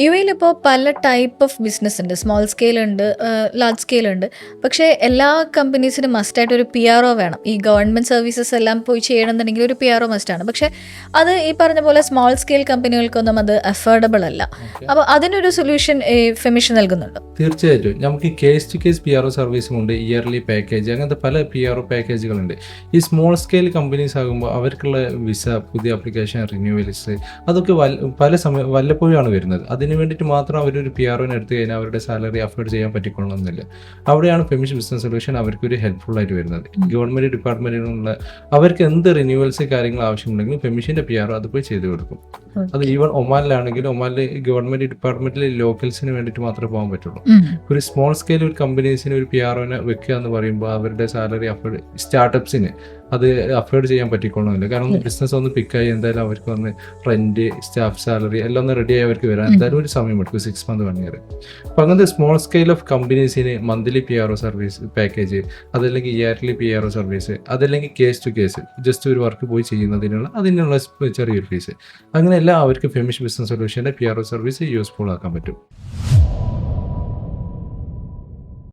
U എയിലിപ്പോൾ പല type of business ഉണ്ട്. സ്മോൾ സ്കെയിൽ ഉണ്ട് ലാർജ് സ്കെയിൽ ഉണ്ട്. പക്ഷേ എല്ലാ കമ്പനീസിനും മസ്റ്റായിട്ട് ഒരു പി ആർ ഒ വേണം. ഈ ഗവൺമെന്റ് സർവീസസ് എല്ലാം പോയി ചെയ്യണമെന്നുണ്ടെങ്കിൽ ഒരു പി ആർ ഒ മസ്റ്റാണ് പക്ഷേ അത് ഈ പറഞ്ഞ പോലെ സ്മോൾ സ്കെയിൽ കമ്പനികൾക്കൊന്നും അത് അഫോർഡബിൾ അല്ല. അപ്പോൾ അതിനൊരു സൊല്യൂഷൻ ഫെമിഷൻ നൽകുന്നുണ്ട്. തീർച്ചയായിട്ടും. നമുക്ക് case to case P R O സർവീസും ഉണ്ട് ഇയർലി പാക്കേജ് അങ്ങനത്തെ പല പി ആർ ഒ പാക്കേജുകളുണ്ട് ഈ സ്മോൾ സ്കെയിൽ കമ്പനീസ് ആകുമ്പോൾ അവർക്കുള്ള വിസ പുതിയ അപ്ലിക്കേഷൻ റിന്യൂവൽസ് അതൊക്കെ പല സമയം വല്ലപ്പോഴുമാണ് വരുന്നത്. അതിന് വേണ്ടിയിട്ട് മാത്രം ഒരു പി ആർ ഒനെ എടുത്തു കഴിഞ്ഞാൽ അവരുടെ സാലറി അഫോർഡ് ചെയ്യാൻ പറ്റിക്കൊള്ളണമെന്നില്ല. അവിടെയാണ് ഫെമിഷ് ബിസിനസ് സൊല്യൂഷൻ അവർക്കൊരു ഹെൽപ്ഫുൾ ആയിട്ട് വരുന്നത്. ഗവൺമെന്റ് ഡിപ്പാർട്ട്മെന്റിനുള്ള അവർക്ക് എന്ത് റിന്യൂവൽസ് കാര്യങ്ങൾ ആവശ്യമുണ്ടെങ്കിലും ഫെമിഷിന്റെ പി ആർ ഒ അത് പോയി ചെയ്തു കൊടുക്കും. അത് ഈവൻ ഒമാനിലാണെങ്കിലും ഒമാനിലെ ഗവൺമെന്റ് ഡിപ്പാർട്ട്മെന്റിലെ ലോക്കൽസിന് വേണ്ടിയിട്ട് മാത്രമേ പോകാൻ പറ്റുള്ളൂ. ഒരു സ്മോൾ സ്കെയിൽ ഒരു കമ്പനീസിന് ഒരു പി ആർ ഒനെ വെക്കുക എന്ന് പറയുമ്പോൾ അവരുടെ സാലറി അഫോർഡ് സ്റ്റാർട്ടപ്സിന് അത് അഫേർഡ് ചെയ്യാൻ പറ്റിക്കൊള്ളുന്നില്ല കാരണം ബിസിനസ് ഒന്ന് പിക്ക് ആയി എന്തായാലും അവർക്ക് വന്ന് റെന്റ് സ്റ്റാഫ് സാലറി എല്ലാം ഒന്ന് റെഡി ആയി അവർക്ക് വരാൻ എന്തായാലും ഒരു സമയം എടുക്കും സിക്സ് മന്ത് വൺ ഇയർ അപ്പൊ അങ്ങനത്തെ small scale of കമ്പനീസിന് monthly P R O service package അതല്ലെങ്കിൽ yearly P R O service അതല്ലെങ്കിൽ കേസ് ടു കേസ് ജസ്റ്റ് ഒരു വർക്ക് പോയി ചെയ്യുന്നതിനുള്ള അതിനുള്ള ചെറിയൊരു ഫീസ് അങ്ങനെയെല്ലാം അവർക്ക് ഫെമിഷ് business സൊല്യൂഷന്റെ P R O service useful ആക്കാൻ പറ്റും.